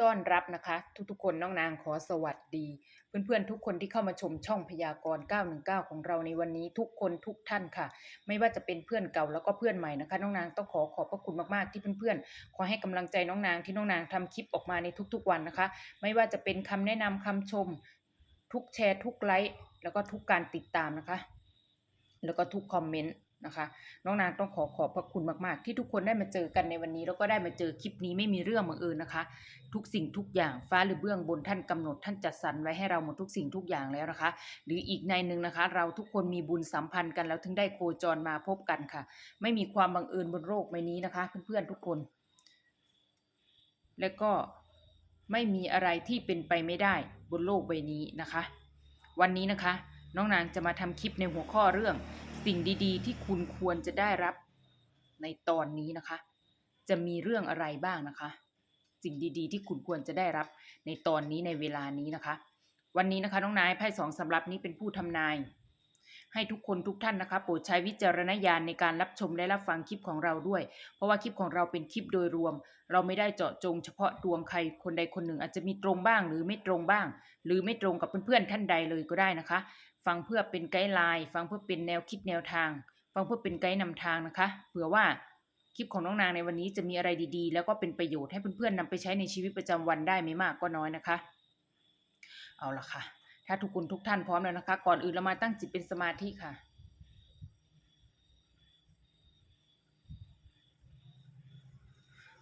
ต้อนรับนะคะ ทุกๆ คนน้องนางขอสวัสดี เพื่อนๆ ทุกคนที่เข้ามาชมช่องพยากรณ์ 919 ของเราในวันนี้ทุกคนทุกท่านค่ะ ไม่ว่าจะเป็นเพื่อนเก่าแล้วก็เพื่อนใหม่นะคะ น้องนางต้องขอขอบพระคุณมากๆที่เพื่อนๆขอให้กำลังใจน้องนางที่น้องนางทำคลิปออกมาในทุกๆวันนะคะ ไม่ว่าจะเป็นคำแนะนำคำชม ทุกแชร์ ทุกไลค์แล้วก็ทุกการติดตามนะคะ แล้วก็ทุกคอมเมนต์ นะคะ น้องนางต้องขอขอบพระคุณมากๆ ที่ทุกคนได้มาเจอกันในวันนี้ แล้วก็ได้มาเจอคลิปนี้ไม่มีเรื่องบังเอิญนะคะ ทุกสิ่งทุกอย่างฟ้าหรือเบื้องบนท่านกำหนดท่านจัดสรรไว้ให้เราหมดทุกสิ่งทุกอย่างแล้วนะคะ หรืออีกในหนึ่งนะคะ เราทุกคนมีบุญสัมพันธ์กันแล้วถึงได้โคจรมาพบกันค่ะ ไม่มีความบังเอิญบนโลกใบนี้นะคะ เพื่อนๆทุกคน และก็ไม่มีอะไรที่เป็นไปไม่ได้บนโลกใบนี้นะคะ วันนี้นะคะ น้องนางจะมาทำคลิปในหัวข้อเรื่อง สิ่งดีๆ ที่คุณควรจะได้รับในตอนนี้นะคะ จะมีเรื่องอะไรบ้างนะคะ สิ่งดีๆ ที่คุณควรจะได้รับในตอนนี้ในเวลานี้นะคะ วันนี้นะคะน้องนายไพ่สองสำรับนี้เป็นผู้ทำนาย ให้ทุกคนทุกท่านนะคะ โปรดใช้วิจารณญาณในการรับชมและรับฟังคลิปของเราด้วย เพราะว่าคลิปของเราเป็นคลิปโดยรวม เราไม่ได้เจาะจงเฉพาะดวงใครคนใดคนหนึ่งอาจจะมีตรงบ้าง หรือไม่ตรงบ้าง หรือไม่ตรงกับเพื่อนๆท่านใดเลยก็ได้นะคะ ฟังเพื่อเป็นไกด์ไลน์ ฟังเพื่อเป็นแนวคิดแนวทาง ฟังเพื่อเป็นไกด์นำทางนะคะ เผื่อว่าคลิปของน้องนางในวันนี้จะมีอะไรดีๆ แล้วก็เป็นประโยชน์ให้เพื่อนๆนำไปใช้ในชีวิตประจำวันได้ไม่มากก็น้อยนะคะ เอาละค่ะ ถ้าทุกคนทุกท่านพร้อมแล้วนะคะ ก่อนอื่นเรามาตั้งจิตเป็นสมาธิค่ะ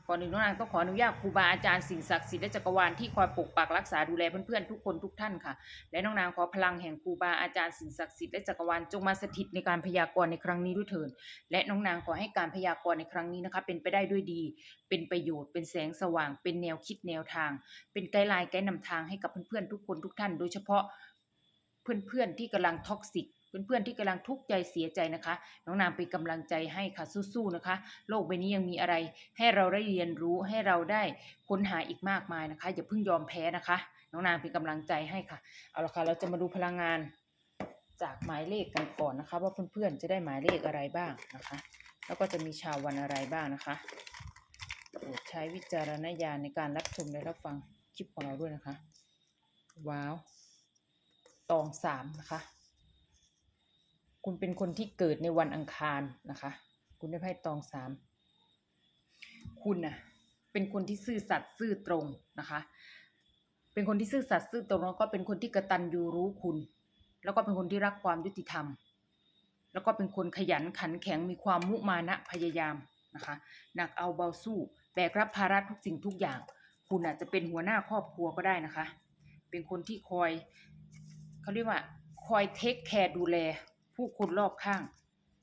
ก่อนอื่นน้องนางต้องขออนุญาตครูบาอาจารย์สิ่งศักดิ์สิทธิ์และจักรวาลที่คอยปกปักรักษาดูแลเพื่อนๆทุกคนทุกท่านค่ะ และน้องนางขอพลังแห่งครูบาอาจารย์สิ่งศักดิ์สิทธิ์และจักรวาลจงมาสถิตในการพยากรณ์ในครั้งนี้ด้วยเถิดและน้องนางขอให้การพยากรณ์ในครั้งนี้นะคะเป็นไปได้ด้วยดี เป็นประโยชน์เป็นแสงสว่าง เป็นแนวคิดแนวทาง เป็นไกด์ไลน์ไกด์นำทางให้กับเพื่อนๆทุกคนทุกท่าน โดยเฉพาะเพื่อนๆที่กำลังท็อกซิก เพื่อนๆที่กำลังทุกข์ใจเสียใจนะคะ น้องนางเป็นกำลังใจให้ค่ะสู้ๆนะคะ โลกใบนี้ยังมีอะไร ให้เราได้เรียนรู้ให้เราได้ค้นหาอีกมากมายนะคะอย่าเพิ่งยอมแพ้นะคะ น้องนางเป็นกำลังใจให้ค่ะเอาละค่ะเราจะมาดูพลังงานจากหมายเลขกันก่อนนะคะ ว่าเพื่อนๆจะได้หมายเลขอะไรบ้างนะคะ แล้วก็จะมีชาววันอะไรบ้างนะคะโปรดใช้วิจารณญาณในการรับชมและรับฟังคลิปของเราด้วยนะคะ ว้าว ตองสามนะคะ คุณเป็นคนที่เกิดในวันอังคารนะคะ คุณได้ไพ่ตองสามคุณน่ะเป็นคนที่ซื่อสัตย์ซื่อตรงนะคะ เป็นคนที่ซื่อสัตย์ซื่อตรงแล้วก็เป็นคนที่กระตันยูรู้คุณ แล้วก็เป็นคนที่รักความยุติธรรม แล้วก็เป็นคนขยันขันแข็งมีความมุมานะพยายามนะคะหนักเอาเบาสู้แบกรับภาระทุกสิ่งทุกอย่าง คุณอาจจะเป็นหัวหน้าครอบครัวก็ได้นะคะ เป็นคนที่คอยเขาเรียกว่าคอยเทคแคร์ดูแล ผู้คนรอบข้าง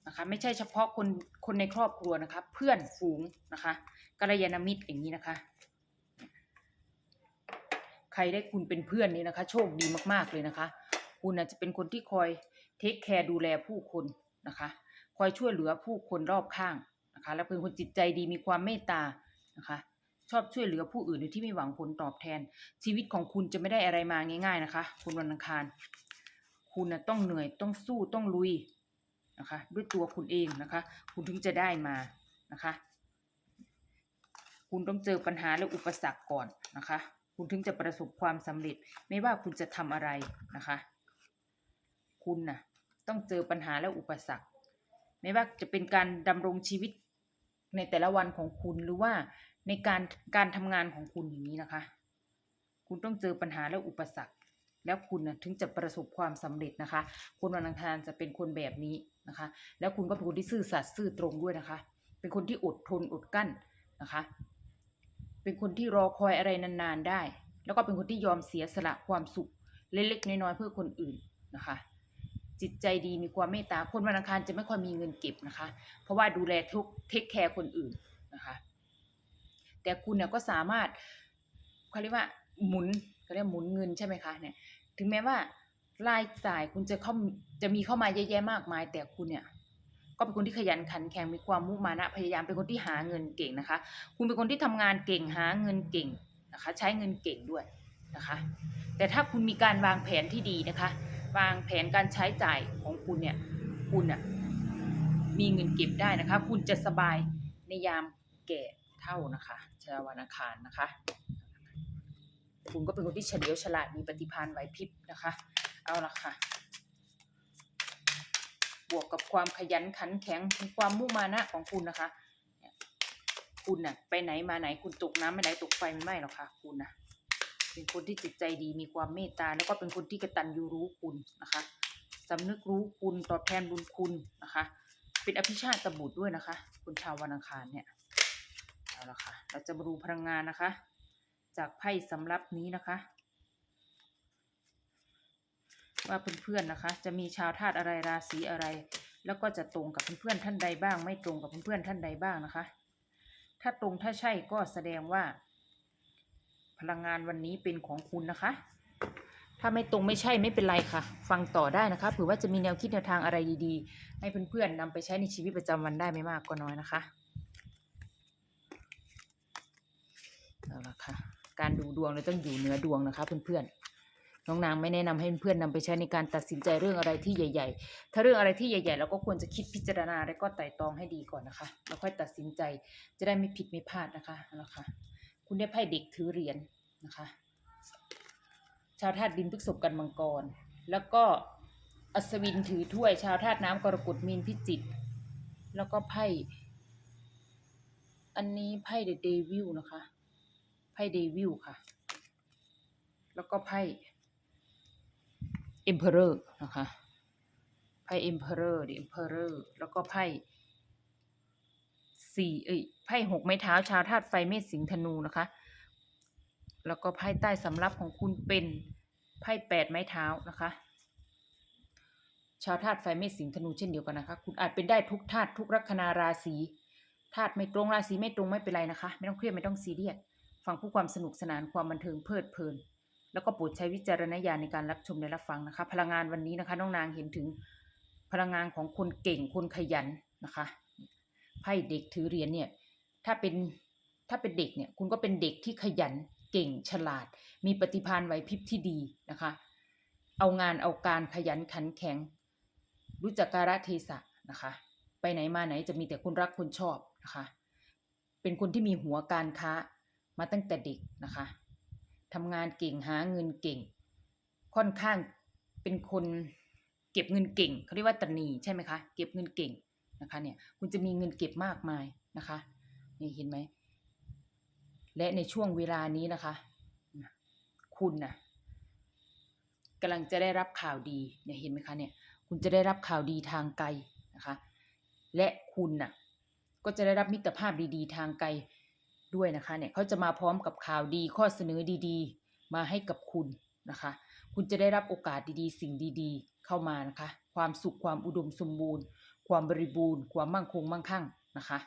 นะคะไม่ใช่เฉพาะคนคนในครอบครัวนะคะ เพื่อนฝูงนะคะกัลยาณมิตรอย่างนี้นะคะ ใครได้คุณเป็นเพื่อนนี่นะคะ โชคดีมากๆเลยนะคะ คุณอาจจะเป็นคนที่คอยเทคแคร์ดูแลผู้คนนะคะ คอยช่วยเหลือผู้คนรอบข้างนะคะ และเป็นคนจิตใจดีมีความเมตตานะคะ ชอบช่วยเหลือผู้อื่นโดยที่ไม่หวังผลตอบแทน ชีวิตของคุณจะไม่ได้อะไรมาง่าย ๆนะคะ คุณวันอังคาร คุณนะต้องเหนื่อยต้องสู้ต้องลุยนะคะ ด้วยตัวคุณเองนะคะ คุณถึงจะได้มานะคะ คุณต้องเจอปัญหาและอุปสรรคก่อนนะคะ คุณถึงจะประสบความสำเร็จ ไม่ว่าคุณจะทำอะไรนะคะ คุณนะ่ะต้องเจอปัญหาและอุปสรรค ไม่ว่าจะเป็นการดำรงชีวิตในแต่ละวันของคุณหรือว่าในการการทำงานของคุณอย่างนี้นะคะ คุณต้องเจอปัญหาและอุปสรรค แล้วคุณนะถึงจะประสบความสำเร็จนะคะคุณวันอังคารจะเป็นคนแบบนี้นะคะ แล้วคุณก็เป็นคนที่ซื่อสัตย์ซื่อตรงด้วยนะคะ เป็นคนที่อดทนอดกั้นนะคะ เป็นคนที่รอคอยอะไรนานๆได้ แล้วก็เป็นคนที่ยอมเสียสละความสุขเล็กๆน้อยๆเพื่อคนอื่นนะคะ จิตใจดีมีความเมตตาคนวันอังคารจะไม่ค่อยมีเงินเก็บนะคะ เพราะว่าดูแลทุกเทคแคร์คนอื่นนะคะ แต่คุณเนี่ยก็สามารถเขาเรียกว่าหมุนเขาเรียกหมุนเงินใช่ไหมคะเนี่ย ถึงแม้ว่ารายจ่ายคุณจะเข้าจะมีเข้ามาเยอะแยะมากมาย แต่คุณเนี่ย ก็เป็นคนที่ขยันขันแข็งมีความมุมานะพยายามเป็นคนที่หาเงินเก่งนะคะ คุณเป็นคนที่ทำงานเก่งหาเงินเก่งนะคะ ใช้เงินเก่งด้วยนะคะ แต่ถ้าคุณมีการวางแผนที่ดีนะคะ วางแผนการใช้จ่ายของคุณเนี่ย คุณอะมีเงินเก็บได้นะคะ คุณจะสบายในยามแก่เท่านะคะชาววันอังคารนะคะ คุณก็เป็นคนที่เฉลียวฉลาดมีปฏิภาณไหวพริบนะคะ เอาละค่ะ บวกกับความขยันขันแข็งความมุ่งมานะของคุณนะคะ คุณน่ะไปไหนมาไหนคุณตกน้ำไม่ไหนตกไฟไม่ไหม้หรอกค่ะ คุณนะเป็นคนที่จิตใจดีมีความเมตตาแล้วก็เป็นคนที่กระตัญญูรู้คุณนะคะสำนึกรู้คุณตอบแทนบุญคุณนะคะ เป็นอภิชาติบุตรด้วยนะคะ คุณชาววันอังคารเนี่ยเอาละค่ะ เราจะมาดูพลังงานนะคะ จากไพ่สำรับนี้นะคะ ว่าเพื่อนๆนะคะ จะมีชาวธาตุอะไรราศีอะไร แล้วก็จะตรงกับเพื่อนๆท่านใดบ้าง ไม่ตรงกับเพื่อนๆท่านใดบ้างนะคะ ถ้าตรงถ้าใช่ก็แสดงว่า พลังงานวันนี้เป็นของคุณนะคะ ถ้าไม่ตรงไม่ใช่ไม่เป็นไรค่ะ ฟังต่อได้นะคะเผื่อว่าจะมีแนวคิดแนวทางอะไรดีๆ ให้เพื่อนๆนำไปใช้ในชีวิตประจำวันได้ไม่มากก็น้อยนะคะเอาละค่ะ การดูดวงเราต้องอยู่เหนือดวงนะคะเพื่อนๆ น้องนางไม่แนะนำให้เพื่อนนำไปใช้ในการตัดสินใจเรื่องอะไรที่ใหญ่ ๆ ถ้าเรื่องอะไรที่ใหญ่ ๆ เราก็ควรจะคิดพิจารณาแล้วก็ไต่ตรองให้ดีก่อนนะคะ แล้วค่อยตัดสินใจจะได้ไม่ผิดไม่พลาดนะคะเอาละค่ะ คุณได้ไพ่เด็กถือเหรียญนะคะ ชาวธาตุดินพฤษภกันมังกร แล้วก็อัศวินถือถ้วย ชาวธาตุน้ำกรกฎมีนพิจิตรแล้วก็ไพ่อันนี้ไพ่เดเดวิลนะคะ พ่เดวิลค่ะ แล้วก็ไพ่เอ็มเพอเรอร์นะคะไพ่เอ็มเพอเรอร์เอ็มเพอเรอร์แล้วก็ไพ่สี่เอ้ยไพ่หกไม้เท้าชาวธาตุไฟเมษสิงธนูนะคะ แล้วก็ไพ่ใต้สำรับของคุณเป็นไพ่แปดไม้เท้านะคะ ชาวธาตุไฟเมษสิงธนูเช่นเดียวกันนะคะ คุณอาจเป็นได้ทุกธาตุทุกลัคนาราศีธาตุไม่ตรงราศีไม่ตรงไม่เป็นไรนะคะ ไม่ต้องเครียดไม่ต้องซีเรียส ฟังผู้ความสนุกสนานความบันเทิงเพลิดเพลิน แล้วก็โปรดใช้วิจารณญาณในการรับชมและรับฟังนะคะ พลังงานวันนี้นะคะน้องนางเห็นถึงพลังงานของคนเก่งคนขยันนะคะไพ่เด็กถือเหรียญเนี่ยถ้าเป็นถ้าเป็นเด็กเนี่ยคุณก็เป็นเด็กที่ขยันเก่งฉลาด มีปฏิภาณไหวพริบที่ดีนะคะ เอางานเอาการขยันขันแข็ง รู้จักการะเทศะนะคะ ไปไหนมาไหนจะมีแต่คนรักคนชอบนะคะ เป็นคนที่มีหัวการค้า มาตั้งแต่เด็กนะคะทำงานเก่งหาเงินเก่ง ค่อนข้างเป็นคนเก็บเงินเก่งเขาเรียกว่าตนีใช่ไหมคะ เก็บเงินเก่งนะคะเนี่ยคุณจะมีเงินเก็บมากมายนะคะนี่เห็นไหมและในช่วงเวลานี้นะคะ คุณนะกำลังจะได้รับข่าวดีเนี่ยเห็นไหมคะเนี่ยคุณจะได้รับข่าวดีทางไกลนะคะ และคุณน่ะก็จะได้รับมิตรภาพดีๆ ทางไกล ด้วยนะคะเนี่ยเขาจะมาพร้อมกับข่าวดีข้อเสนอดีๆ มาให้กับคุณนะคะ คุณจะได้รับโอกาสดีๆ สิ่งดีๆ เข้ามานะคะ ความสุขความอุดมสมบูรณ์ ความบริบูรณ์ ความมั่งคงมั่งคั่งนะคะ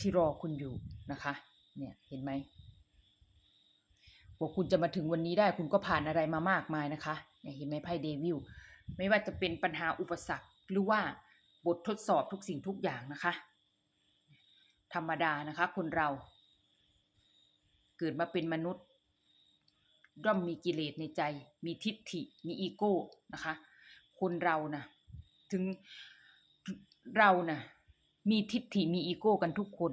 ที่รอคุณอยู่นะคะเนี่ยเห็นไหมกว่าคุณจะมาถึงวันนี้ได้คุณก็ผ่านอะไรมามากมายนะคะเนี่ยเห็นไหมไพ่เดวิลไม่ว่าจะเป็นปัญหาอุปสรรคหรือว่าบททดสอบทุกสิ่งทุกอย่างนะคะ ธรรมดานะคะ คนเรา เกิดมาเป็นมนุษย์ย่อมมีกิเลสในใจ มีทิฏฐิ มีอีโก้นะคะ คนเรานะถึงเรานะมีทิฏฐิมีอีโก้กันทุกคน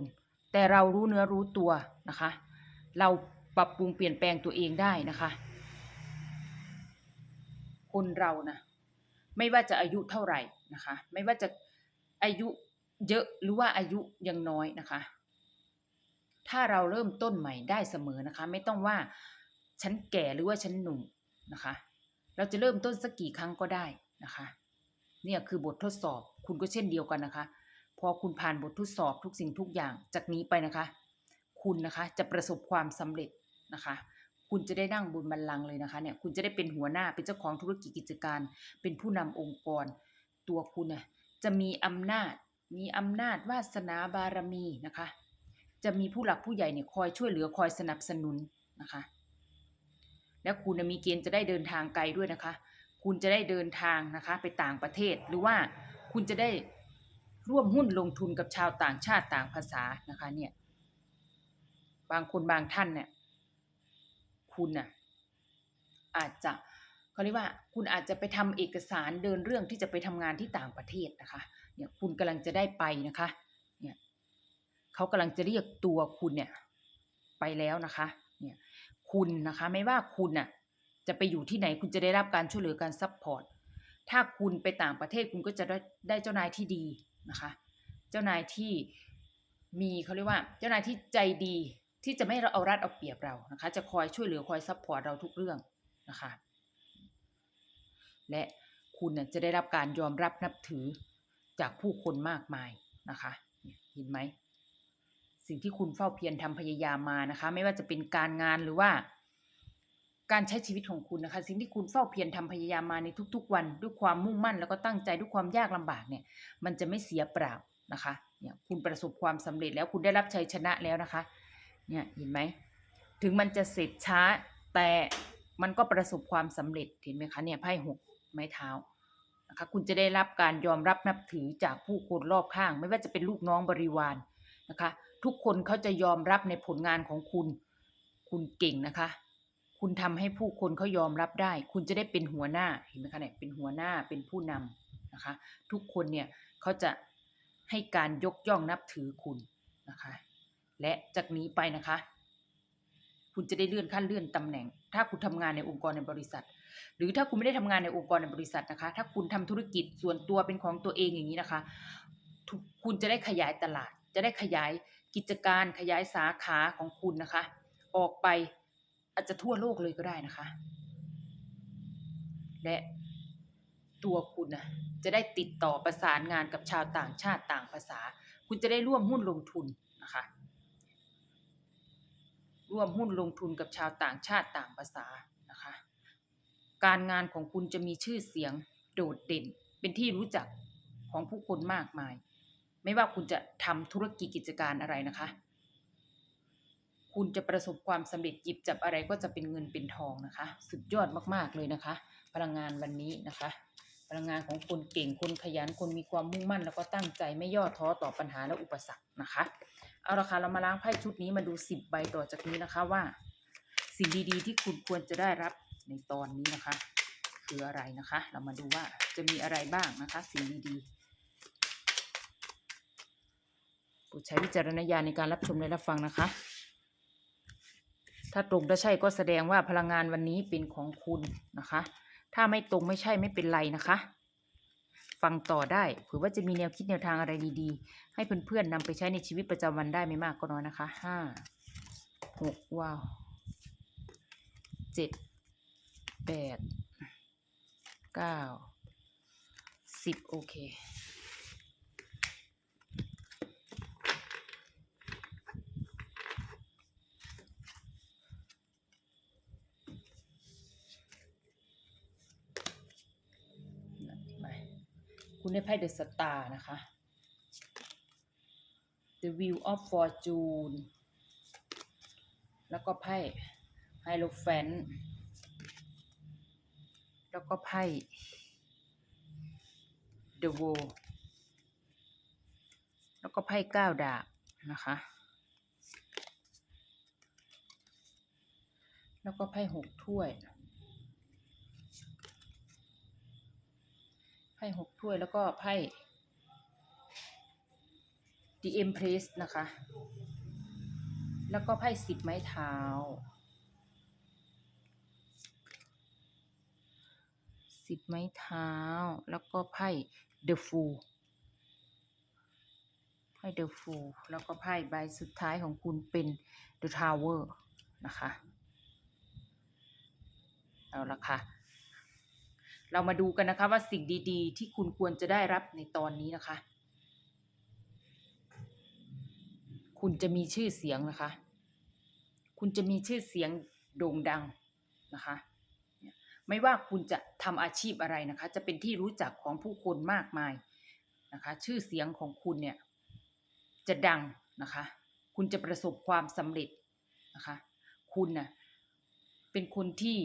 แต่เรารู้เนื้อรู้ตัวนะคะ เราปรับปรุงเปลี่ยนแปลงตัวเองได้นะคะ คนเรานะไม่ว่าจะอายุเท่าไหร่นะคะ ไม่ว่าจะอายุเยอะหรือว่าอายุยังน้อยนะคะ ถ้าเราเริ่มต้นใหม่ได้เสมอนะคะ ไม่ต้องว่าฉันแก่หรือว่าฉันหนุ่มนะคะ เราจะเริ่มต้นสักกี่ครั้งก็ได้นะคะ เนี่ยคือบททดสอบคุณก็เช่นเดียวกันนะคะ พอคุณผ่านบททดสอบทุกสิ่งทุกอย่างจากนี้ไปนะคะ คุณนะคะจะประสบความสำเร็จนะคะ คุณจะได้นั่งบนบัลลังก์เลยนะคะเนี่ยคุณจะได้เป็นหัวหน้าเป็นเจ้าของธุรกิจกิจการ เป็นผู้นำองค์กร ตัวคุณน่ะจะมีอำนาจ มีอำนาจวาสนาบารมีนะคะ จะมีผู้หลักผู้ใหญ่เนี่ยคอยช่วยเหลือคอยสนับสนุนนะคะ แล้วคุณน่ะมีเกณฑ์จะได้เดินทางไกลด้วยนะคะ คุณจะได้เดินทางนะคะ ไปต่างประเทศหรือว่าคุณจะได้ร่วมหุ้นลงทุนกับชาวต่างชาติต่างภาษานะคะเนี่ยบางคนบางท่านเนี่ยคุณน่ะอาจจะเขาเรียกว่าคุณอาจจะไปทำเอกสารเดินเรื่องที่จะไปทำงานที่ต่างประเทศนะคะเนี่ยคุณกำลังจะได้ไปนะคะ เขากำลังจะเรียกตัวคุณเนี่ยไปแล้วนะคะเนี่ยคุณนะคะไม่ว่าคุณน่ะจะไปอยู่ที่ไหนคุณจะได้รับการช่วยเหลือการซัพพอร์ตถ้าคุณไปต่างประเทศคุณก็จะได้ได้เจ้านายที่ดีนะคะ เจ้านายที่มีเขาเรียกว่า เจ้านายที่ใจดีที่จะไม่เอารัดเอาเปรียบเรานะคะ จะคอยช่วยเหลือคอยซัพพอร์ตเราทุกเรื่องนะคะ และคุณน่ะจะได้รับการยอมรับนับถือจากผู้คนมากมายนะคะยเห็นไหม สิ่งที่คุณเฝ้าเพียรทำพยายามมานะคะ ไม่ว่าจะเป็นการงานหรือว่า การใช้ชีวิตของคุณนะคะ สิ่งที่คุณเฝ้าเพียรทำพยายามมาในทุก ๆ วัน ด้วยความมุ่งมั่น แล้วก็ตั้งใจด้วยความยากลำบากเนี่ย มันจะไม่เสียเปล่านะคะเนี่ยคุณประสบความสำเร็จแล้วคุณได้รับชัยชนะแล้วนะคะ เนี่ยเห็นไหมถึงมันจะเสร็จช้าแต่มันก็ประสบความสำเร็จเห็นไหมคะเนี่ยไพ่หกไม้เท้านะคะคุณจะได้รับการยอมรับนับถือจากผู้คนรอบข้าง ไม่ว่าจะเป็นลูกน้องบริวารนะคะ ทุกคนเขาจะยอมรับในผลงานของคุณ คุณเก่งนะคะ คุณทำให้ผู้คนเขายอมรับได้ คุณจะได้เป็นหัวหน้าเห็นไหมคะเนี่ยเป็นหัวหน้าเป็นผู้นำนะคะ ทุกคนเนี่ยเขาจะให้การยกย่องนับถือคุณนะคะ และจากนี้ไปนะคะ คุณจะได้เลื่อนขั้นเลื่อนตำแหน่ง ถ้าคุณทำงานในองค์กรในบริษัท หรือถ้าคุณไม่ได้ทำงานในองค์กรในบริษัทนะคะ ถ้าคุณทำธุรกิจส่วนตัวเป็นของตัวเองอย่างนี้นะคะ คุณจะได้ขยายตลาด จะได้ขยาย กิจการขยายสาขาของคุณนะคะ ออกไปอาจจะทั่วโลกเลยก็ได้นะคะ และตัวคุณนะจะได้ติดต่อประสานงานกับชาวต่างชาติต่างภาษา คุณจะได้ร่วมหุ้นลงทุนนะคะ ร่วมหุ้นลงทุนกับชาวต่างชาติต่างภาษานะคะ การงานของคุณจะมีชื่อเสียงโดดเด่น เป็นที่รู้จักของผู้คนมากมาย ไม่ว่าคุณจะทำธุรกิจกิจการอะไรนะคะ คุณจะประสบความสำเร็จหยิบจับอะไรก็จะเป็นเงินเป็นทองนะคะ สุดยอดมากๆเลยนะคะ พลังงานวันนี้นะคะ พลังงานของคนเก่งคนขยันคนมีความมุ่งมั่น แล้วก็ตั้งใจไม่ย่อท้อต่อปัญหาและอุปสรรคนะคะเอาละค่ะเรามาล้างไพ่ชุดนี้มาดูสิบใบต่อจากนี้นะคะว่า สิ่งดีๆ ที่คุณควรจะได้รับในตอนนี้นะคะ คืออะไรนะคะ เรามาดูว่าจะมีอะไรบ้างนะคะ สิ่งดีๆ โปรดใช้วิจารณญาณในการรับชมและรับฟังนะคะ ถ้าตรงถ้าใช่ก็แสดงว่าพลังงานวันนี้เป็นของคุณนะคะ ถ้าไม่ตรงไม่ใช่ไม่เป็นไรนะคะ ฟังต่อได้เผื่อว่าจะมีแนวคิดแนวทางอะไรดีๆ ให้เพื่อนๆนำไปใช้ในชีวิตประจำวันได้ไม่มากก็น้อยนะคะห้าหกว้าวเจ็ดแปดเก้าสิบโอเค คุณได้ไพ่เดอะสตาร์นะคะ The Wheel of Fortune แล้วก็ไพ่ไฮโลแฟนแล้วก็ไพ่ The World แล้วก็ไพ่เก้าดาบนะคะ แล้วก็ไพ่หกถ้วย ไพ่หกถ้วยแล้วก็ไพ่ The Empress นะคะ แล้วก็ไพ่สิบไม้เท้าสิบไม้เท้า แล้วก็ไพ่ The Fool ไพ่ The Fool แล้วก็ไพ่ใบสุดท้ายของคุณเป็น The Tower นะคะ เอาละค่ะ เรามาดูกันนะคะว่าสิ่งดีๆ ที่คุณควรจะได้รับในตอนนี้นะคะ คุณจะมีชื่อเสียงนะคะ คุณจะมีชื่อเสียงโด่งดังนะคะ ไม่ว่าคุณจะทำอาชีพอะไรนะคะ จะเป็นที่รู้จักของผู้คนมากมายนะคะ ชื่อเสียงของคุณเนี่ยจะดังนะคะ คุณจะประสบความสำเร็จนะคะ คุณน่ะเป็นคนที่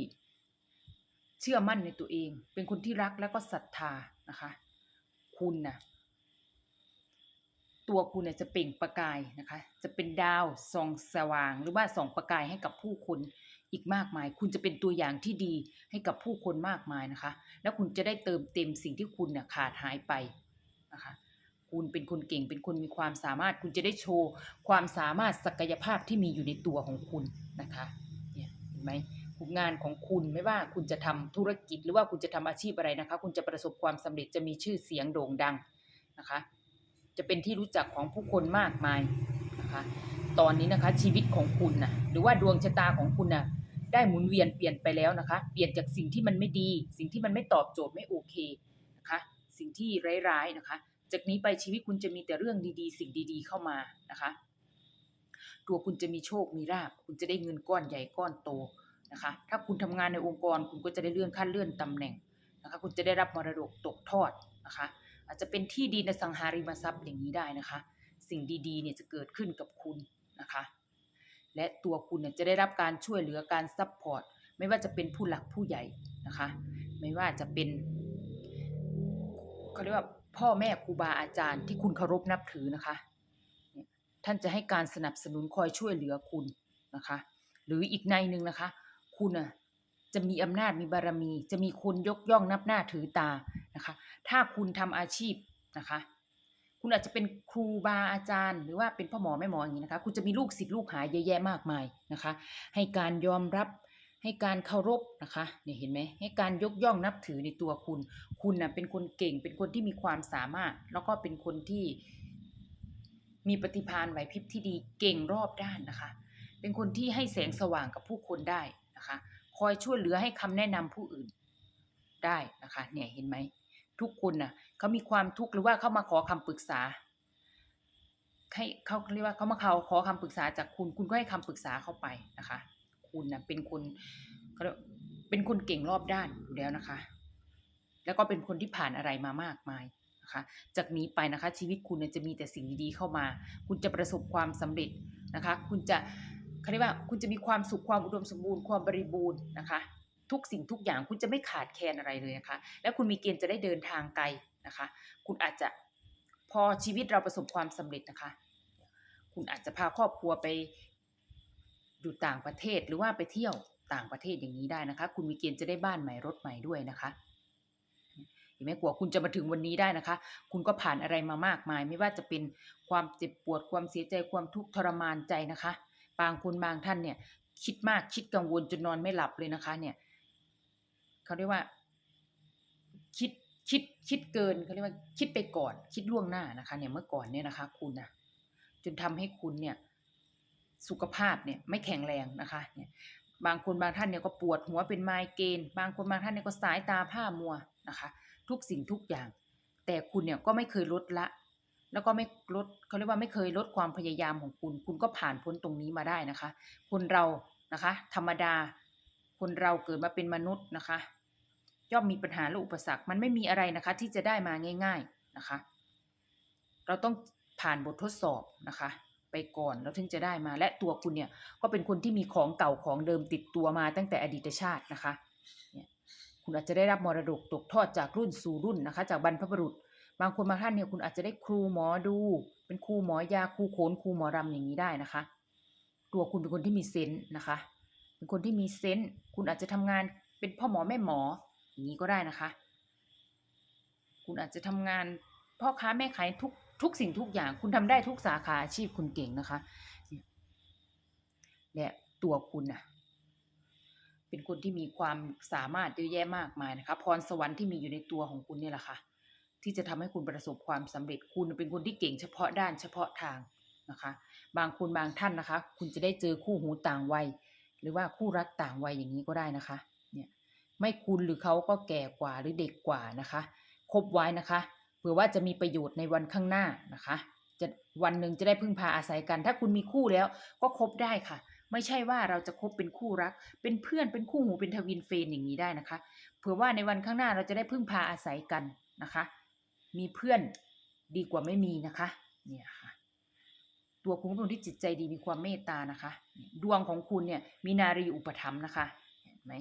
เชื่อมั่นในตัวเอง เป็นคนที่รักแล้วก็ศรัทธานะคะ คุณน่ะตัวคุณเนี่ยจะเปล่งประกายนะคะ จะเป็นดาวส่องสว่างหรือว่าส่องประกายให้กับผู้คนอีกมากมาย คุณจะเป็นตัวอย่างที่ดีให้กับผู้คนมากมายนะคะ แล้วคุณจะได้เติมเต็มสิ่งที่คุณเนี่ยขาดหายไปนะคะ คุณเป็นคนเก่งเป็นคนมีความสามารถ คุณจะได้โชว์ความสามารถศักยภาพที่มีอยู่ในตัวของคุณนะคะ เนี่ยเห็นไหม งานของคุณไม่ว่าคุณจะทำธุรกิจหรือว่าคุณจะทำอาชีพอะไรนะคะ คุณจะประสบความสำเร็จจะมีชื่อเสียงโด่งดังนะคะ จะเป็นที่รู้จักของผู้คนมากมายนะคะ ตอนนี้นะคะชีวิตของคุณนะหรือว่าดวงชะตาของคุณนะได้หมุนเวียนเปลี่ยนไปแล้วนะคะ เปลี่ยนจากสิ่งที่มันไม่ดี สิ่งที่มันไม่ตอบโจทย์ไม่โอเคนะคะ สิ่งที่ร้ายๆนะคะ จากนี้ไปชีวิตคุณจะมีแต่เรื่องดีๆ สิ่งดีๆเข้ามานะคะ ตัวคุณจะมีโชคมีลาภคุณจะได้เงินก้อนใหญ่ก้อนโต นะคะ ถ้าคุณทำงานในองค์กรคุณก็จะได้เลื่อนขั้นเลื่อนตำแหน่งนะคะคุณจะได้รับมรดกตกทอดนะคะ อาจจะเป็นที่ดินสังหาริมทรัพย์อย่างนี้ได้นะคะ สิ่งดีๆเนี่ยจะเกิดขึ้นกับคุณนะคะ และตัวคุณเนี่ยจะได้รับการช่วยเหลือการซัพพอร์ตไม่ว่าจะเป็นผู้หลักผู้ใหญ่นะคะ ไม่ว่าจะเป็นเขาเรียกว่าพ่อแม่ครูบาอาจารย์ที่คุณเคารพนับถือนะคะ ท่านจะให้การสนับสนุนคอยช่วยเหลือคุณนะคะ หรืออีกในหนึ่งนะคะ คุณน่ะจะมีอำนาจมีบารมี จะมีคนยกย่องนับหน้าถือตานะคะ ถ้าคุณทำอาชีพนะคะ คุณอาจจะเป็นครูบาอาจารย์ หรือว่าเป็นพ่อหมอแม่หมออย่างนี้นะคะ คุณจะมีลูกศิษย์ลูกหาเยอะแยะมากมายนะคะ ให้การยอมรับให้การเคารพนะคะเนี่ยเห็นไหมให้การยกย่องนับถือในตัวคุณ คุณนะเป็นคนเก่งเป็นคนที่มีความสามารถ แล้วก็เป็นคนที่มีปฏิภาณไหวพริบที่ดีเก่งรอบด้านนะคะ เป็นคนที่ให้แสงสว่างกับผู้คนได้ นะคะ คอยช่วยเหลือให้คำแนะนำผู้อื่นได้นะคะ เนี่ยเห็นไหมทุกคนน่ะเขามีความทุกข์หรือว่าเขามาขอคำปรึกษาให้เขาเรียกว่าเขามาเขาขอคำปรึกษาจากคุณคุณก็ให้คำปรึกษาเข้าไปนะคะ คุณนะเป็นคนเขาเรียกเป็นคนเก่งรอบด้านอยู่แล้วนะคะ แล้วก็เป็นคนที่ผ่านอะไรมามากมายนะคะ จากนี้ไปนะคะ ชีวิตคุณจะมีแต่สิ่งดีๆเข้ามา คุณจะประสบความสำเร็จนะคะ คุณจะ เขาเรียกว่าคุณจะมีความสุขความอุดมสมบูรณ์ความบริบูรณ์นะคะ ทุกสิ่งทุกอย่างคุณจะไม่ขาดแคลนอะไรเลยนะคะ และคุณมีเกณฑ์จะได้เดินทางไกลนะคะ คุณอาจจะพอชีวิตเราประสบความสำเร็จนะคะ คุณอาจจะพาครอบครัวไปอยู่ต่างประเทศหรือว่าไปเที่ยวต่างประเทศอย่างนี้ได้นะคะ คุณมีเกณฑ์จะได้บ้านใหม่รถใหม่ด้วยนะคะเห็นไหมกว่าคุณจะมาถึงวันนี้ได้นะคะ คุณก็ผ่านอะไรมามากมาย ไม่ว่าจะเป็นความเจ็บปวดความเสียใจความทุกข์ทรมานใจนะคะ บางคนบางท่านเนี่ย คิดมากคิดกังวลจนนอนไม่หลับเลยนะคะ เนี่ยเขาเรียกว่า คิดคิดคิดเกินเขาเรียกว่า คิดไปก่อน คิดล่วงหน้านะคะ เนี่ยเมื่อก่อนเนี่ยนะคะ คุณนะจนทำให้คุณเนี่ย สุขภาพเนี่ย ไม่แข็งแรงนะคะ เนี่ย บางคนบางท่านเนี่ยก็ปวดหัวเป็นไมเกรนบางคนบางท่านเนี่ยก็สายตาผ้ามัวนะคะ ทุกสิ่งทุกอย่าง แต่คุณเนี่ยก็ไม่เคยลดละ แล้วก็ไม่ลดเขาเรียกว่าไม่เคยลดความพยายามของคุณ คุณก็ผ่านพ้นตรงนี้มาได้นะคะ คนเรานะคะ ธรรมดา คนเราเกิดมาเป็นมนุษย์นะคะ ย่อมมีปัญหาและอุปสรรค มันไม่มีอะไรนะคะ ที่จะได้มาง่าย ๆนะคะ เราต้องผ่านบททดสอบนะคะ ไปก่อนแล้วถึงจะได้มา และตัวคุณเนี่ยก็เป็นคนที่มีของเก่าของเดิมติดตัวมาตั้งแต่อดีตชาตินะคะ คุณอาจจะได้รับมรดกตกทอดจากรุ่นสู่รุ่นนะคะ จากบรรพบุรุษ บางคนบางท่านเนี่ยคุณอาจจะได้ครูหมอดู เป็นครูหมอยาครูโขนครูหมอรำอย่างนี้ได้นะคะ ตัวคุณเป็นคนที่มีเซนส์นะคะ เป็นคนที่มีเซนส์คุณอาจจะทำงานเป็นพ่อหมอแม่หมออย่างนี้ก็ได้นะคะ คุณอาจจะทำงานพ่อค้าแม่ขายทุกทุกสิ่งทุกอย่าง คุณทำได้ทุกสาขาอาชีพคุณเก่งนะคะและตัวคุณน่ะเป็นคนที่มีความสามารถเยอะแยะมากมายนะคะ พรสวรรค์ที่มีอยู่ในตัวของคุณเนี่ยแหละค่ะ ที่จะทำให้คุณประสบความสำเร็จ คุณเป็นคนที่เก่งเฉพาะด้านเฉพาะทางนะคะ บางคนบางท่านนะคะ คุณจะได้เจอคู่หูต่างวัย หรือว่าคู่รักต่างวัยอย่างนี้ก็ได้นะคะ เนี่ย ไม่คุณหรือเขาก็แก่กว่าหรือเด็กกว่านะคะ คบไว้นะคะ เผื่อว่าจะมีประโยชน์ในวันข้างหน้านะคะ จะวันหนึ่งจะได้พึ่งพาอาศัยกัน ถ้าคุณมีคู่แล้วก็คบได้ค่ะไม่ใช่ว่าเราจะคบเป็นคู่รัก เป็นเพื่อนเป็นคู่หูเป็นทวินเฟนอย่างนี้ได้นะคะ เผื่อว่าในวันข้างหน้าเราจะได้พึ่งพาอาศัยกันนะคะ มีเพื่อนดีกว่าไม่มีนะคะเนี่ยค่ะตัวคุณเป็นคนที่จิตใจดีมีความเมตตานะคะ ดวงของคุณเนี่ยมีนารีอุปถัมภ์นะคะเห็นไหม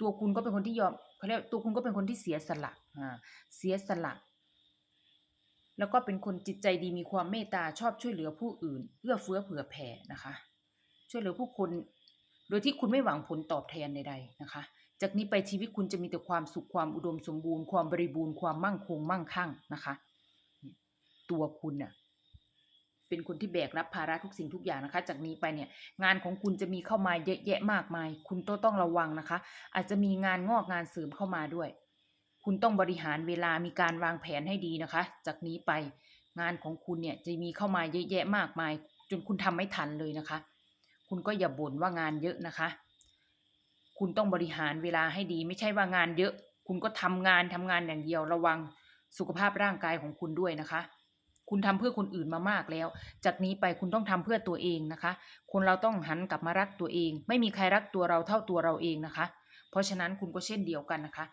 ตัวคุณก็เป็นคนที่ยอมเขาเรียกตัวคุณก็เป็นคนที่เสียสละอ่าเสียสละ แล้วก็เป็นคนจิตใจดีมีความเมตตาชอบช่วยเหลือผู้อื่นเอื้อเฟื้อเผื่อแผ่นะคะ ช่วยเหลือผู้คน โดยที่คุณไม่หวังผลตอบแทนใดๆนะคะ จากนี้ไปชีวิตคุณจะมีแต่ความสุขความอุดมสมบูรณ์ความบริบูรณ์ความมั่งคงมั่งคั่งนะคะ ตัวคุณน่ะเป็นคนที่แบกรับภาระทุกสิ่งทุกอย่างนะคะ จากนี้ไปเนี่ยงานของคุณจะมีเข้ามาเยอะแยะมากมาย คุณต้องต้องระวังนะคะ อาจจะมีงานงอกงานเสริมเข้ามาด้วย คุณต้องบริหารเวลามีการวางแผนให้ดีนะคะ จากนี้ไปงานของคุณเนี่ยจะมีเข้ามาเยอะแยะมากมาย จนคุณทำไม่ทันเลยนะคะ คุณก็อย่าบ่นว่างานเยอะนะคะ คุณต้องบริหารเวลาให้ดี ไม่ใช่ว่างานเยอะ คุณก็ทำงานทำงานอย่างเดียวระวังสุขภาพร่างกายของคุณด้วยนะคะ คุณทำเพื่อคนอื่นมามากแล้ว จากนี้ไปคุณต้องทำเพื่อตัวเองนะคะ คนเราต้องหันกลับมารักตัวเอง ไม่มีใครรักตัวเราเท่าตัวเราเองนะคะ เพราะฉะนั้นคุณก็เช่นเดียวกันนะคะ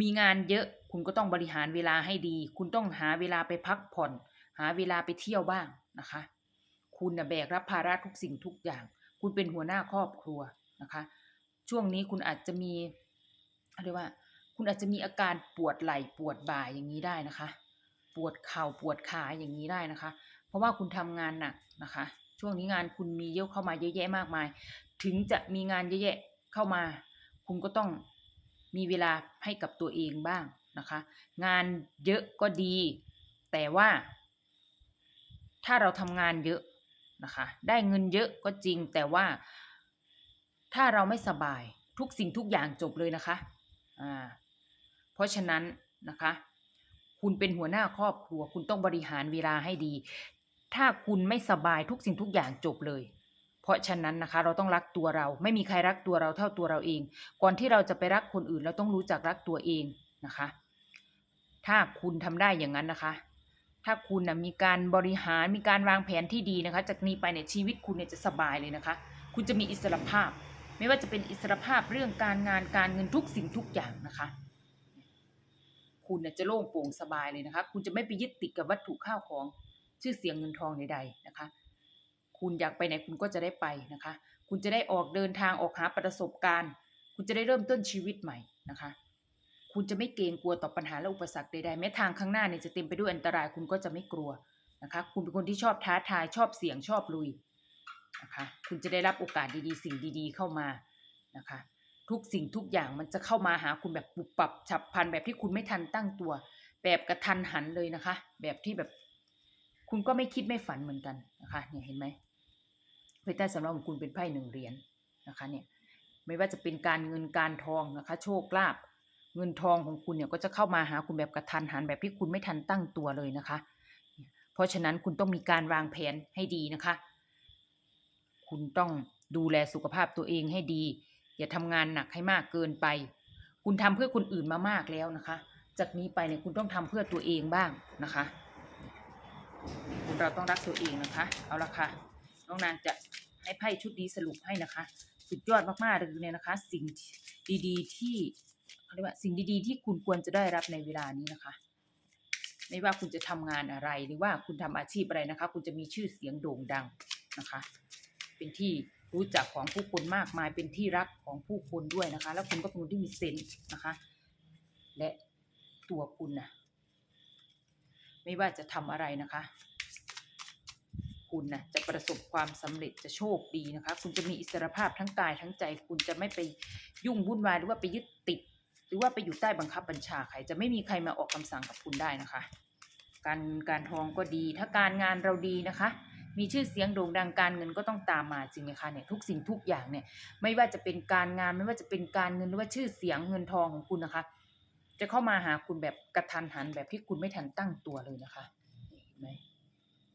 มีงานเยอะคุณก็ต้องบริหารเวลาให้ดี คุณต้องหาเวลาไปพักผ่อน หาเวลาไปเที่ยวบ้างนะคะ คุณนะแบกรับภาระทุกสิ่งทุกอย่าง คุณเป็นหัวหน้าครอบครัวนะคะ ช่วงนี้คุณอาจจะมีเรียกว่า คุณอาจจะมีอาการปวดไหล่ปวดบ่าอย่างนี้ได้นะคะ ปวดเข่าปวดขาอย่างนี้ได้นะคะ เพราะว่าคุณทำงานหนักนะคะ ช่วงนี้งานคุณมีเยอะเข้ามาเยอะแยะมากมาย ถึงจะมีงานเยอะแยะเข้ามา คุณก็ต้องมีเวลาให้กับตัวเองบ้างนะคะ งานเยอะก็ดี แต่ว่า ถ้าเราทำงานเยอะนะคะ ได้เงินเยอะก็จริงแต่ว่า ถ้าเราไม่สบายทุกสิ่งทุกอย่างจบเลยนะคะอ่าเพราะฉะนั้นนะคะ คุณเป็นหัวหน้าครอบครัว คุณต้องบริหารเวลาให้ดี ถ้าคุณไม่สบายทุกสิ่งทุกอย่างจบเลย เพราะฉะนั้นนะคะ เราต้องรักตัวเรา ไม่มีใครรักตัวเราเท่าตัวเราเอง ก่อนที่เราจะไปรักคนอื่น เราต้องรู้จักรักตัวเองนะคะ ถ้าคุณทำได้อย่างนั้นนะคะถ้าคุณนะมีการบริหารมีการวางแผนที่ดีนะคะ จากนี้ไปเนี่ยชีวิตคุณเนี่ยจะสบายเลยนะคะ คุณจะมีอิสรภาพ ไม่ว่าจะเป็นอิสรภาพเรื่องการงานการเงินทุกสิ่งทุกอย่างนะคะ คุณจะโล่งโปร่งสบายเลยนะคะ คุณจะไม่ไปยึดติดกับวัตถุข้าวของชื่อเสียงเงินทองใดๆนะคะ คุณอยากไปไหนคุณก็จะได้ไปนะคะ คุณจะได้ออกเดินทางออกหาประสบการณ์ คุณจะได้เริ่มต้นชีวิตใหม่นะคะ คุณจะไม่เกรงกลัวต่อปัญหาและอุปสรรคใดๆแม้ทางข้างหน้าเนี่ยจะเต็มไปด้วยอันตรายคุณก็จะไม่กลัวนะคะ คุณเป็นคนที่ชอบท้าทายชอบเสี่ยงชอบลุย นะคะคุณจะได้รับโอกาสดีๆ สิ่งดีๆ เข้ามานะคะทุกสิ่งทุกอย่างมันจะเข้ามาหาคุณแบบปุบปับฉับพลันแบบที่คุณไม่ทันตั้งตัว แบบกระทันหันเลยนะคะ แบบที่แบบ คุณก็ไม่คิดไม่ฝันเหมือนกันนะคะเนี่ยเห็นไหมไพ่ใต้สำรับของคุณเป็นไพ่หนึ่งเหรียญนะคะเนี่ยไม่ว่าจะเป็นการเงินการทองนะคะ โชคลาภเงินทองของคุณเนี่ยก็จะเข้ามาหาคุณแบบกระทันหันแบบที่คุณไม่ทันตั้งตัวเลยนะคะ เพราะฉะนั้นคุณต้องมีการวางแผนให้ดีนะคะ คุณต้องดูแลสุขภาพตัวเองให้ดี อย่าทำงานหนักให้มากเกินไป คุณทำเพื่อคนอื่นมามากแล้วนะคะ จากนี้ไปเนี่ยคุณต้องทำเพื่อตัวเองบ้างนะคะคุณเราต้องรักตัวเองนะคะ เอาละค่ะ น้องนางจะให้ไพ่ชุดนี้สรุปให้นะคะ สุดยอดมากๆเลยเนี่ยนะคะ สิ่งดีๆที่เขาเรียกว่าสิ่งดีๆ ที่คุณควรจะได้รับในเวลานี้นะคะ ไม่ว่าคุณจะทำงานอะไรหรือว่าคุณทำอาชีพอะไรนะคะ คุณจะมีชื่อเสียงโด่งดังนะคะ เป็นที่รู้จักของผู้คนมากมายเป็นที่รักของผู้คนด้วยนะคะ แล้วคุณก็เป็นคนที่มีเซนส์นะคะ และตัวคุณนะไม่ว่าจะทำอะไรนะคะ คุณนะจะประสบความสำเร็จจะโชคดีนะคะ คุณจะมีอิสรภาพทั้งกายทั้งใจ คุณจะไม่ไปยุ่งวุ่นวายหรือว่าไปยึดติด หรือว่าไปอยู่ใต้บังคับบัญชาใคร จะไม่มีใครมาออกคำสั่งกับคุณได้นะคะ การการทองก็ดี ถ้าการงานเราดีนะคะ มีชื่อเสียงโด่งดังการเงินก็ต้องตามมาจริงไหมคะเนี่ยทุกสิ่งทุกอย่างเนี่ยไม่ว่าจะเป็นการงานไม่ว่าจะเป็นการเงินหรือว่าชื่อเสียงเงินทองของคุณนะคะ จะเข้ามาหาคุณแบบกระทันหันแบบที่คุณไม่ทันตั้งตัวเลยนะคะเห็นไหม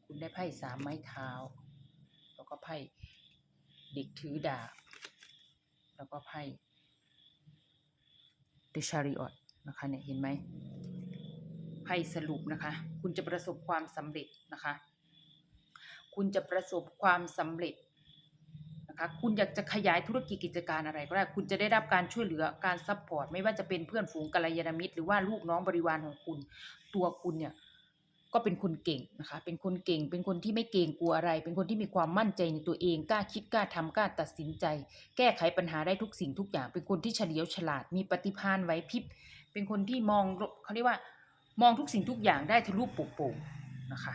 คุณได้ไพ่สามไม้เท้า แล้วก็ไพ่เด็กถือดาบแล้วก็ไพ่ The Chariot นะคะเนี่ยเห็นไหมไพ่สรุปนะคะ คุณจะประสบความสำเร็จนะคะ คุณจะประสบความสำเร็จนะคะคุณอยากจะขยายธุรกิจกิจการอะไรก็ได้ คุณจะได้รับการช่วยเหลือการซัพพอร์ตไม่ว่าจะเป็นเพื่อนฝูงกัลยาณมิตร หรือว่าลูกน้องบริวารของคุณ ตัวคุณเนี่ยก็เป็นคนเก่งนะคะ เป็นคนเก่ง เป็นคนที่ไม่เกรงกลัวอะไร เป็นคนที่มีความมั่นใจในตัวเอง กล้าคิด กล้าทำกล้าตัดสินใจ แก้ไขปัญหาได้ทุกสิ่งทุกอย่าง เป็นคนที่เฉลียวฉลาด มีปฏิภาณไหวพริบ เป็นคนที่มองเขาเรียกว่า มองทุกสิ่งทุกอย่างได้ทะลุโปร่งนะคะ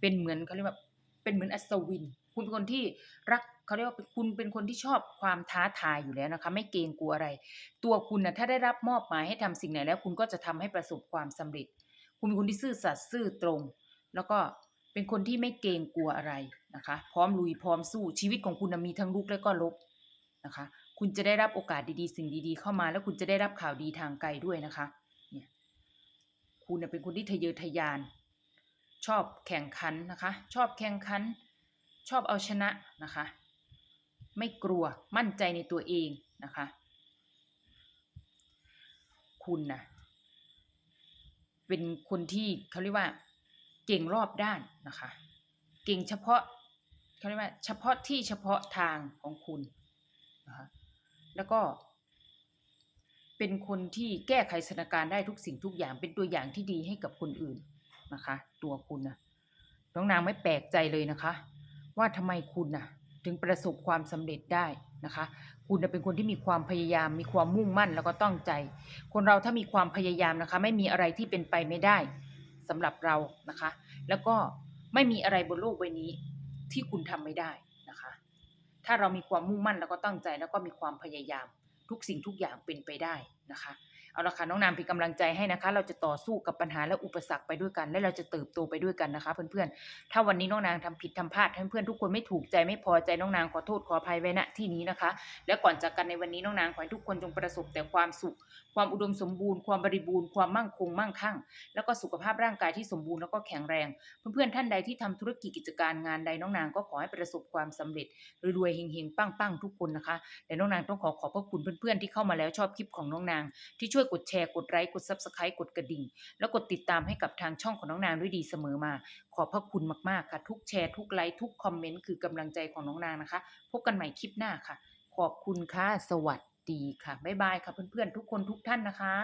เป็นเหมือนเขาเรียกว่าเป็นเหมือนอัศวิน คุณเป็นคนที่รักเขาเรียกว่าคุณเป็นคนที่ชอบความท้าทายอยู่แล้วนะคะ ไม่เกรงกลัวอะไร ตัวคุณนะถ้าได้รับมอบหมายให้ทำสิ่งไหนแล้ว คุณก็จะทำให้ประสบความสำเร็จ คุณเป็นคนที่ซื่อสัตย์ซื่อตรง แล้วก็เป็นคนที่ไม่เกรงกลัวอะไรนะคะ พร้อมลุยพร้อมสู้ชีวิตของคุณมีทั้งลุกและก็ลบนะคะ คุณจะได้รับโอกาสดีๆ สิ่งดีๆ เข้ามา แล้วคุณจะได้รับข่าวดีทางไกลด้วยนะคะเนี่ยคุณเป็นคนที่ทะเยอทะยาน ชอบแข่งขันนะคะ ชอบแข่งขัน ชอบเอาชนะนะคะ ไม่กลัวมั่นใจในตัวเองนะคะ คุณนะเป็นคนที่เขาเรียกว่าเก่งรอบด้านนะคะ เก่งเฉพาะเขาเรียกว่าเฉพาะที่เฉพาะทางของคุณนะคะแล้วก็เป็นคนที่แก้ไขสถานการณ์ได้ทุกสิ่งทุกอย่างเป็นตัวอย่างที่ดีให้กับคนอื่น นะคะ ตัวคุณนะน้องนางไม่แปลกใจเลยนะคะ ว่าทำไมคุณน่ะถึงประสบความสำเร็จได้นะคะ คุณน่ะเป็นคนที่มีความพยายาม มีความมุ่งมั่นแล้วก็ตั้งใจ คนเราถ้ามีความพยายามนะคะ ไม่มีอะไรที่เป็นไปไม่ได้สำหรับเรานะคะ แล้วก็ไม่มีอะไรบนโลกใบนี้ที่คุณทำไม่ได้นะคะ ถ้าเรามีความมุ่งมั่นแล้วก็ตั้งใจแล้วก็มีความพยายาม ทุกสิ่งทุกอย่างเป็นไปได้นะคะ เอาละค่ะน้องนามเป็นกำลังใจให้นะคะ เราจะต่อสู้กับปัญหาและอุปสรรคไปด้วยกัน และเราจะเติบโตไปด้วยกันนะคะ เพื่อนๆ ถ้าวันนี้น้องนางทำผิดทำพลาดเพื่อนๆทุกคนไม่ถูกใจไม่พอใจน้องนางขอโทษขออภัยไว้ณที่นี้นะคะ และก่อนจากกันในวันนี้น้องนางขอให้ทุกคนจงประสบแต่ความสุข ความอุดมสมบูรณ์ความบริบูรณ์ความมั่งคงมั่งคั่ง แล้วก็สุขภาพร่างกายที่สมบูรณ์แล้วก็แข็งแรง เพื่อนๆท่านใดที่ทำธุรกิจกิจการงานใดน้องนางก็ขอให้ประสบความสำเร็จรวยๆเฮงๆปังๆทุกคนนะคะแต่น้องนางต้องขอขอบพระคุณเพื่อนๆที่เข้ามาแล้วชอบคลิปของน้องนางที่ช่วยกดแชร์กดไลค์กด subscribe กดกระดิ่ง แล้วกดติดตามให้กับทางช่องของน้องนางด้วยดีเสมอมา ขอบพระคุณมากๆค่ะทุกแชร์ทุกไลค์ทุกคอมเมนต์คือกำลังใจของน้องนางนะคะ พบกันใหม่คลิปหน้าค่ะ ขอบคุณค่ะสวัสดีค่ะบ๊ายบายค่ะเพื่อนๆทุกคนทุกท่านนะคะ